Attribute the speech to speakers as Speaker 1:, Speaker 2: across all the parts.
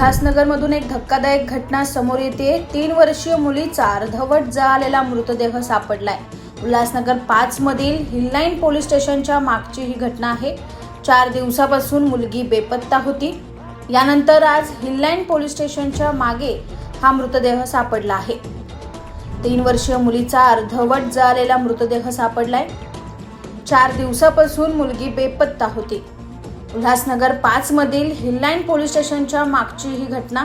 Speaker 1: उल्हासनगरमधून एक धक्कादायक घटना समोर येते. तीन वर्षीय मुलीचा अर्धवट जळालेला मृतदेह सापडलाय. उल्हासनगर पाच मधील हिललाईन पोलीस स्टेशनच्या मागची ही घटना आहे. चार दिवसापासून मुलगी बेपत्ता होती. यानंतर आज हिललाईन पोलीस स्टेशनच्या मागे हा मृतदेह सापडला आहे. तीन वर्षीय मुलीचा अर्धवट जळालेला मृतदेह सापडलाय. चार दिवसापासून मुलगी बेपत्ता होती. उल्हासनगर पाच मधील हिललाईन पोलीस स्टेशनच्या मागची ही घटना.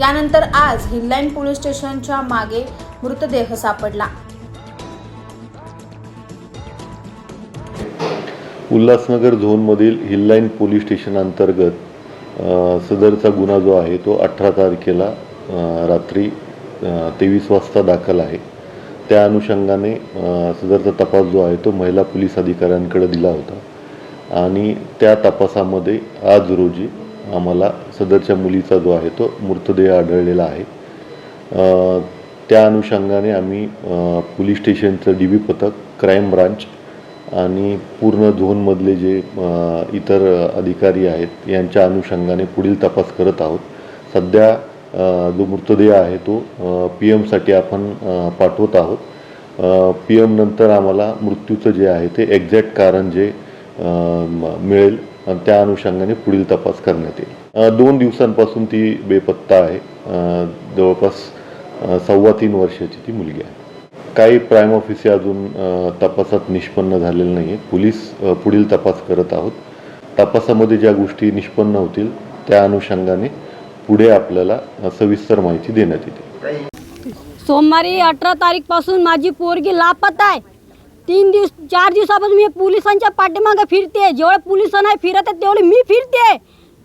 Speaker 1: यानंतर आज हिललाईन पोलीस स्टेशनच्या मागे मृतदेह सापडला.
Speaker 2: उल्हासनगर झोनमधील हिललाईन पोलीस स्टेशन अंतर्गत सदरचा गुन्हा जो आहे तो अठरा तारखेला रात्री तेवीस वाजता दाखल आहे. त्या अनुषंगाने सदरचा तपास जो आहे तो महिला पोलीस अधिकाऱ्यांकडे दिला होता. आणि त्या तपासामध्ये आज रोजी आम्हाला सदरच्या मुलीचा जो आहे तो मृतदेह आढळलेला आहे. त्या अनुषंगाने आम्ही पोलीस स्टेशनचं डी बी पथक क्राईम ब्रांच आणि पूर्ण झोनमधले जे इतर अधिकारी आहेत यांच्या अनुषंगाने पुढील तपास करत आहोत. सध्या जो मृतदेह आहे तो पी एमसाठी आपण पाठवत आहोत. पी एम नंतर आम्हाला मृत्यूचं जे आहे ते एक्झॅक्ट कारण जे मिळेल. आणि त्या अनुषंगाने पुढील तपास करण्यात येईल. दोन दिवसांपासून ती बेपत्ता आहे. जवळपास सव्वा तीन वर्षाची ती मुलगी आहे. काही प्राईम ऑफिसे अजून तपासात निष्पन्न झालेलं नाही आहे पोलीस पुढील तपास करत आहोत. तपासामध्ये ज्या गोष्टी निष्पन्न होतील त्या अनुषंगाने पुढे आपल्याला सविस्तर माहिती देण्यात येते.
Speaker 3: सोमवारी अठरा तारीखपासून माझी पोरगी लापत आहे. तीन दिवस चार दिवसापासून मी पोलिसांच्या पाठीमागं फिरते जेवढे पोलीस नाही फिरत आहेत तेवढे मी फिरते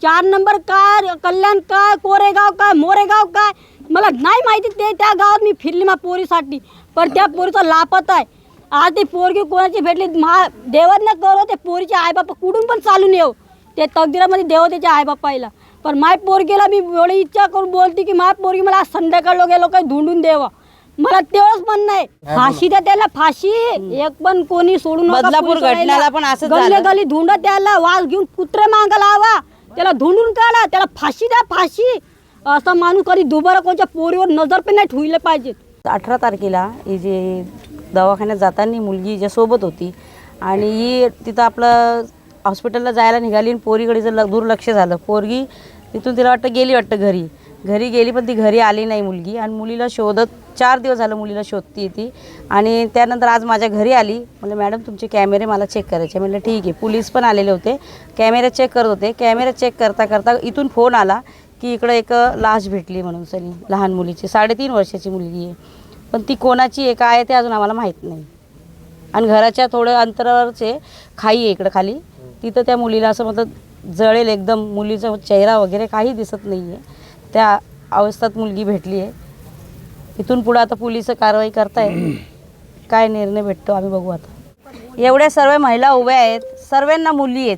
Speaker 3: चार नंबर काय कल्याण काय कोरेगाव काय मोरेगाव काय मला नाही माहिती ते त्या गावात मी फिरली मा पोरीसाठी. पण त्या पोरीचा लापत आहे. आज ती पोरगी कोणाची भेटली? मा देवज्ञ करो ते पोरीचे आईबापा कुठून पण चालून येऊ. ते तकदिरामध्ये देव त्याच्या आईबापाईला पण माय पोरगीला मी एवढी इच्छा करून बोलते की माय पोरगी मला आज संध्याकाळ गेलो काही धुंडून द्यावं मला तेवढंच म्हणणं आहे. फाशी द्या त्याला फाशी. एक पण कोणी सोडून
Speaker 4: बदलापूर. घटनेला पण असंच
Speaker 3: गल्ले धुंड त्याला वाज घेऊन कुत्रे मांग लावा. त्याला धुंडून काढा. त्याला फाशी द्या फाशी. असा माणूस कधी दुबारा कोणत्या पोरीवर नजर पण नाही ठेवले पाहिजे
Speaker 4: अठरा तारखेला ही जे दवाखान्यात जाताना मुलगी हिच्यासोबत होती आणि ही तिथं आपलं हॉस्पिटलला जायला निघाली आणि पोरीकडे ल दुर्लक्ष झालं. पोरगी तिथून तिला वाटतं गेली वाटतं घरी. घरी गेली पण ती घरी आली नाही मुलगी. आणि मुलीला शोधत चार दिवस झालं मुलीला शोधती ती. आणि त्यानंतर आज माझ्या घरी आली. म्हणलं मॅडम तुमचे कॅमेरे मला चेक करायचे. म्हटलं ठीक आहे. पोलीस पण आलेले होते. कॅमेरे चेक करत होते. कॅमेरे चेक करता करता इथून फोन आला की इकडं एक लाश भेटली म्हणून सनी लहान मुलीची. साडेतीन वर्षाची मुलगी आहे. पण ती कोणाची आहे काय आहे ते अजून आम्हाला माहीत नाही. आणि घराच्या थोड्या अंतरावरचे खाई आहे इकडं खाली. तिथं त्या मुलीला असं मतलब जळेल एकदम. मुलीचा चेहरा वगैरे काही दिसत नाही आहे त्या अवस्थेत मुलगी भेटली आहे. इथून पुढं आता पोलीस कारवाई करताय काय निर्णय भेटतो आम्ही बघू आता. एवढ्या सर्व महिला उभ्या आहेत. सर्वांना मुली आहेत.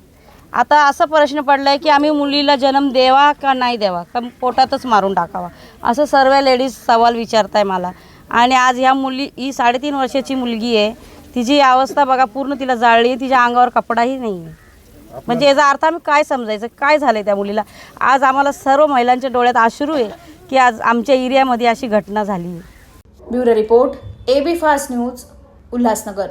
Speaker 4: आता असा प्रश्न पडला आहे की आम्ही मुलीला जन्म द्यावा का नाही द्यावा का पोटातच मारून टाकावा? असं सर्व लेडीज सवाल विचारताय मला. आणि आज ह्या मुली ही साडेतीन वर्षाची मुलगी आहे. तिची अवस्था बघा पूर्ण तिला जाळली आहे. तिच्या अंगावर कपडाही नाही आहे म्हणजे याचा अर्थ आम्ही काय समजायचं? काय झालं त्या मुलीला? आज आम्हाला सर्व महिलांच्या डोळ्यात अश्रू आहे की आज आमच्या एरियामध्ये अशी घटना झाली. आहे
Speaker 1: bureau report AB fast news Ulhasnagar.